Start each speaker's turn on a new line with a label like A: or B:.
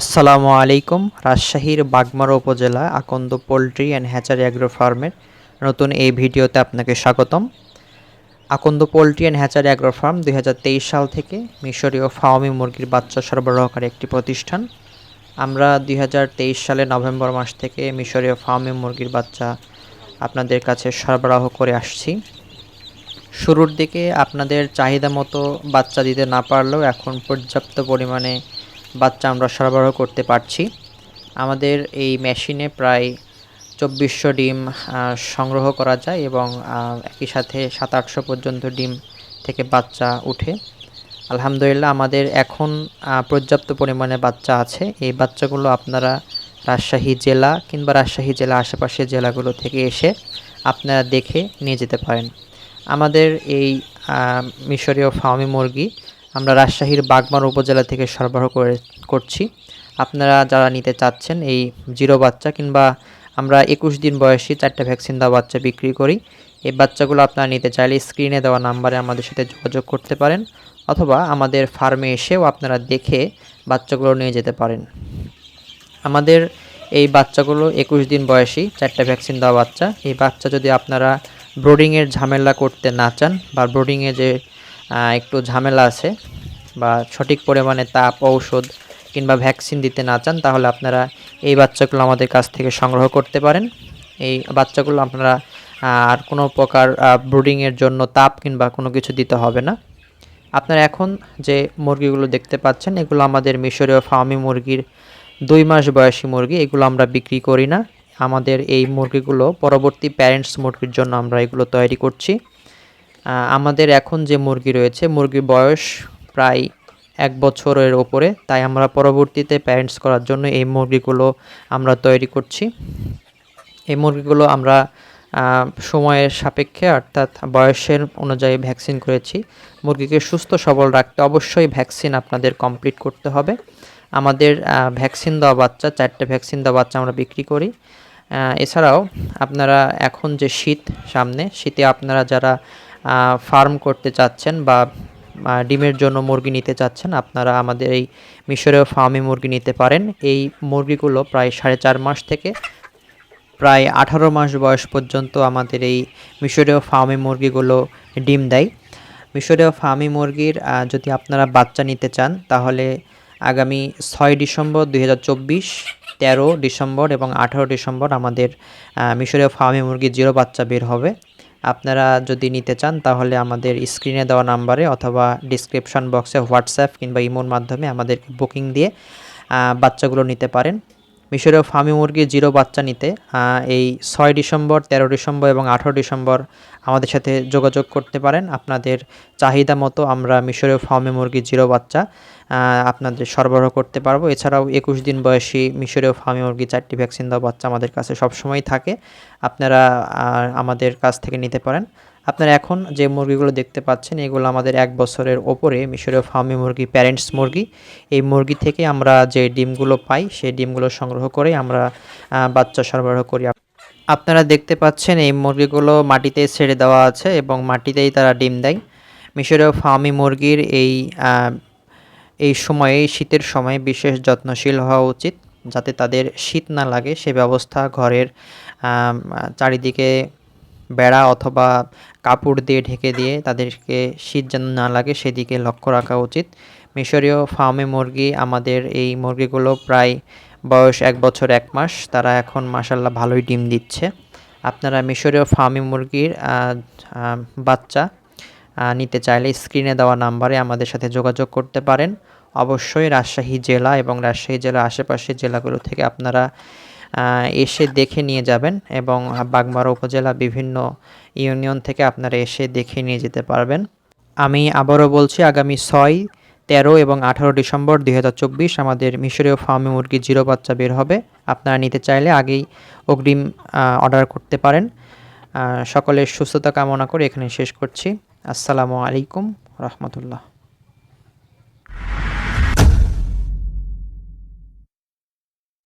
A: আসসালামু আলাইকুম, রাজশাহীর বাগমারা উপজেলা Akanda poultry and hatchery agro ফার্মের নতুন এই ভিডিওতে আপনাকে স্বাগতম। Akanda poultry and hatchery agro farm দুই হাজার তেইশ সাল থেকে মিশরীয় ফাওয়ামি মুরগির বাচ্চা সরবরাহকারী একটি প্রতিষ্ঠান। আমরা দুই সালে নভেম্বর মাস থেকে মিশরীয় ফাওয়ামি মুরগির বাচ্চা আপনাদের কাছে সরবরাহ করে আসছি। শুরুর দিকে আপনাদের চাহিদা মতো বাচ্চা দিতে না পারলেও এখন পর্যাপ্ত পরিমাণে বাচ্চা আমরা সরবরাহ করতে পারছি। আমাদের এই মেশিনে প্রায় চব্বিশশো ডিম সংগ্রহ করা যায় এবং একই সাথে সাত আটশো পর্যন্ত ডিম থেকে বাচ্চা উঠে। আলহামদুলিল্লাহ আমাদের এখন পর্যাপ্ত পরিমাণে বাচ্চা আছে। এই বাচ্চাগুলো আপনারা রাজশাহী জেলা কিংবা রাজশাহী জেলা আশেপাশের জেলাগুলো থেকে এসে আপনারা দেখে নিয়ে যেতে পারেন। আমাদের এই মিশরীয় ফার্মি মুরগি আমরা রাজশাহীর বাগমার উপজেলা থেকে সরবরাহ করে করছি। আপনারা যারা নিতে চাচ্ছেন এই জিরো বাচ্চা কিংবা আমরা একুশ দিন বয়সী চারটে ভ্যাকসিন দেওয়া বাচ্চা বিক্রি করি, এই বাচ্চাগুলো আপনারা নিতে চাইলে স্ক্রিনে দেওয়া নাম্বারে আমাদের সাথে যোগাযোগ করতে পারেন অথবা আমাদের ফার্মে এসেও আপনারা দেখে বাচ্চাগুলো নিয়ে যেতে পারেন। আমাদের এই বাচ্চাগুলো একুশ দিন বয়সী চারটা ভ্যাকসিন দেওয়া বাচ্চা, এই বাচ্চা যদি আপনারা ব্রোডিংয়ের ঝামেলা করতে না চান বা ব্রোডিংয়ে যে একটু ঝামেলা আছে বা সঠিক পরিমাণে তাপ, ঔষধ কিংবা ভ্যাকসিন দিতে না চান, তাহলে আপনারা এই বাচ্চাগুলো আমাদের কাছ থেকে সংগ্রহ করতে পারেন। এই বাচ্চাগুলো আপনারা আর কোনো প্রকার ব্রুডিংয়ের জন্য তাপ কিংবা কোনো কিছু দিতে হবে না। আপনারা এখন যে মুরগিগুলো দেখতে পাচ্ছেন, এগুলো আমাদের মিশরীয় ফার্মি মুরগির দুই মাস বয়সী মুরগি, এগুলো আমরা বিক্রি করি না। আমাদের এই মুরগিগুলো পরবর্তী প্যারেন্টস মুরগির জন্য আমরা এগুলো তৈরি করছি। আমাদের এখন যে মুরগি রয়েছে, মুরগির বয়স প্রায় এক বছরের ওপরে, তাই আমরা পরবর্তীতে প্যারেন্টস করার জন্য এই মুরগিগুলো আমরা তৈরি করছি। এই মুরগিগুলো আমরা সময়ের সাপেক্ষে অর্থাৎ বয়সের অনুযায়ী ভ্যাকসিন করেছি। মুরগিকে সুস্থ, সবল রাখতে অবশ্যই ভ্যাকসিন আপনাদের কমপ্লিট করতে হবে। আমাদের ভ্যাকসিন দেওয়া বাচ্চা, চারটে ভ্যাকসিন দেওয়া বাচ্চা আমরা বিক্রি করি। এছাড়াও আপনারা এখন যে শীত সামনে, শীতে আপনারা যারা ফার্ম করতে চাচ্ছেন বা ডিমের জন্য মুরগি নিতে চাচ্ছেন, আপনারা আমাদের এই মিশরীয় ফার্মে মুরগি নিতে পারেন। এই মুরগিগুলো প্রায় সাড়ে চার মাস থেকে প্রায় আঠারো মাস বয়স পর্যন্ত আমাদের এই মিশরীয় ফার্মে মুরগিগুলো ডিম দেয়। মিশরীয় ফার্মি মুরগির যদি আপনারা বাচ্চা নিতে চান, তাহলে আগামী ছয় ডিসেম্বর দুই হাজার চব্বিশ, তেরো ডিসেম্বর এবং আঠারো ডিসেম্বর আমাদের মিশরীয় ফার্মি মুরগির জিরো বাচ্চা বের হবে। আপনারা যদি নিতে চান, তাহলে আমাদের স্ক্রিনে দেওয়া নাম্বারে অথবা ডিসক্রিপশন বক্সে হোয়াটসঅ্যাপ কিংবা ইমোর মাধ্যমে আমাদের বুকিং দিয়ে বাচ্চাগুলো নিতে পারেন। মিশরীয় ফার্মি মুরগির জিরো বাচ্চা নিতে এই ছয় ডিসেম্বর, তেরো ডিসেম্বর এবং আঠারো ডিসেম্বর আমাদের সাথে যোগাযোগ করতে পারেন। আপনাদের চাহিদা মতো আমরা মিশরীয় ফার্মি মুরগির জিরো বাচ্চা আপনাদের সরবরাহ করতে পারব। এছাড়াও একুশ দিন বয়সী মিশরীয় ফার্মি মুরগি চারটি ভ্যাকসিন দেওয়া বাচ্চা আমাদের কাছে সবসময় থাকে। আপনারা আমাদের কাছ থেকে নিতে পারেন। আপনারা এখন যে মুরগিগুলো দেখতে পাচ্ছেন, এগুলো আমাদের এক বছরের ওপরে মিশরীয় ফার্মি মুরগি, প্যারেন্টস মুরগি। এই মুরগি থেকে আমরা যে ডিমগুলো পাই, সেই ডিমগুলো সংগ্রহ করে আমরা বাচ্চা সরবরাহ করি। আপনারা দেখতে পাচ্ছেন এই মুরগিগুলো মাটিতে ছেড়ে দেওয়া আছে এবং মাটিতেই তারা ডিম দেয়। মিশরীয় ফার্মি মুরগির এই এই সময়ে, শীতের সময় বিশেষ যত্নশীল হওয়া উচিত, যাতে তাদের শীত না লাগে। সে ব্যবস্থা ঘরের চারিদিকে বেড়া অথবা কাপড় দিয়ে ঢেকে দিয়ে তাদেরকে শীত যেন না লাগে সেদিকে লক্ষ্য রাখা উচিত। মিশরীয় ফার্মে মুরগি, আমাদের এই মুরগিগুলো প্রায় বয়স এক বছর এক মাস, তারা এখন মাসাল্লাহ ভালোই ডিম দিচ্ছে। আপনারা মিশরীয় ফার্মি মুরগির বাচ্চা নিতে চাইলে স্ক্রিনে দেওয়া নাম্বারে আমাদের সাথে যোগাযোগ করতে পারেন। অবশ্যই রাজশাহী জেলা এবং রাজশাহী জেলা আশেপাশের জেলাগুলো থেকে আপনারা এসে দেখে নিয়ে যাবেন এবং বাগমারা উপজেলা বিভিন্ন ইউনিয়ন থেকে আপনারা এসে দেখে নিয়ে যেতে পারবেন। আমি আবারও বলছি, আগামী ছয়, তেরো এবং আঠারো ডিসেম্বর দু হাজার চব্বিশ আমাদের মিশরীয় ফার্মে মুরগি জিরো বাচ্চা বের হবে। আপনারা নিতে চাইলে আগেই অগ্রিম অর্ডার করতে পারেন। সকলের সুস্থতা কামনা করে এখানে শেষ করছি। আসসালামু আলাইকুম, রহমতুল্লাহ।